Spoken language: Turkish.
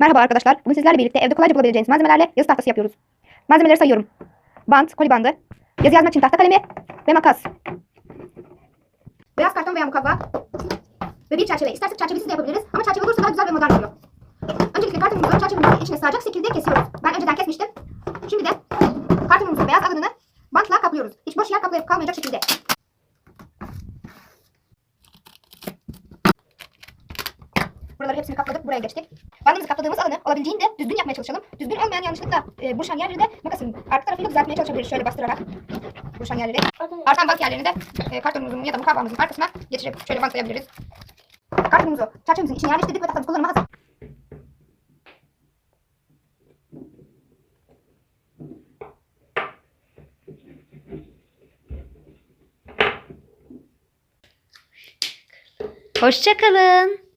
Merhaba arkadaşlar. Bugün sizlerle birlikte evde kolayca bulabileceğiniz malzemelerle yazı tahtası yapıyoruz. Malzemeleri sayıyorum. Bant, koli bandı, yazı yazmak için tahta kalemi ve makas. Beyaz karton veya mukavva ve bir çerçeve. İstersek çerçevesiz de yapabiliriz ama çerçeve olursa daha güzel ve modern oluyor. Öncelikle kartonumuzu çerçevemizin içine sığacak şekilde kesiyoruz. Ben önceden kesmiştim. Şimdi de kartonumuzun beyaz alanını bantla kaplıyoruz. Hiç boş yer kaplayıp kalmayacak şekilde. Buraları hepsini kapladık. Buraya geçtik. Bandımızı kapladığımız alanı olabildiğince düzgün yapmaya çalışalım. Düzgün olmayan yanlışlıkla e, buruşan yerleri de makasın arka tarafıyla düzeltmeye çalışabiliriz. Şöyle bastırarak buruşan yerleri. Artan bant yerlerini de e, kartonumuzun ya da mukavvamızın arkasına geçirip şöyle bantlayabiliriz. Kartonumuzu çerçevemizin içine yerleştirdik ve tahtamız kullanıma hazır. Hoşçakalın.